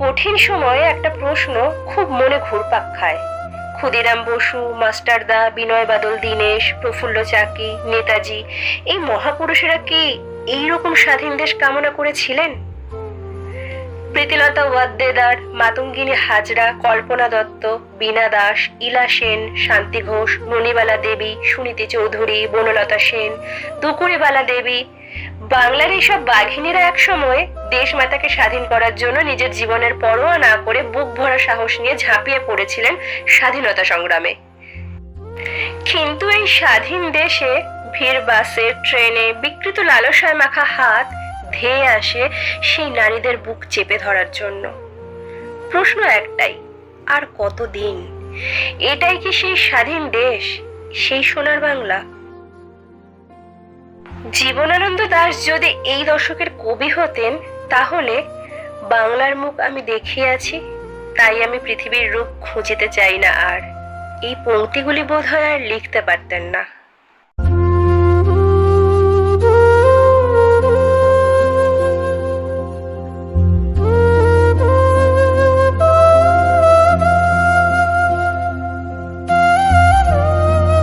কঠিন সময়ে একটা প্রশ্ন খুব মনে ঘুরপাক খায়। ক্ষুদিরাম বসু মাস্টারদা বিনয় বাদল, দীনেশ, প্রফুল্ল চাকি, নেতাজি, এই মহাপুরুষেরা কি এইরকম স্বাধীন দেশ কামনা করেছিলেন? প্রীতিলতা ওয়াদ্দেদার, মাতঙ্গিনী হাজরা, কল্পনা দত্ত, বীণা দাস, ইলা সেন, শান্তি ঘোষ, মণিবালা দেবী, সুনীতি চৌধুরী, বনলতা সেন দুকুরিবালা দেবী বাংলার এইসব বাঘিনীরা এক একসময় দেশমাতাকে স্বাধীন করার জন্য নিজের জীবনের পরোয়া না করে বুক ভরা সাহস নিয়ে ঝাঁপিয়ে পড়েছিলেন স্বাধীনতা সংগ্রামে। কিন্তু এই স্বাধীন দেশে ভিড়, বাসে, ট্রেনে বিকৃত লালসায় মাখা হাত ধেয়ে আসে সেই নারীদের বুক চেপে ধরার জন্য। প্রশ্ন একটাই, আর কতদিন? এটাই কি সেই স্বাধীন দেশ, সেই সোনার বাংলা? জীবনানন্দ দাস যদি এই দশকের কবি হতেন, তাহলে বাংলার মুখ আমি দেখিয়ে আছি তাই আমি পৃথিবীর রূপ খুঁজিতে চাই না আর। এই পংক্তিগুলি বোধ হয় আর লিখতে পারতেন না।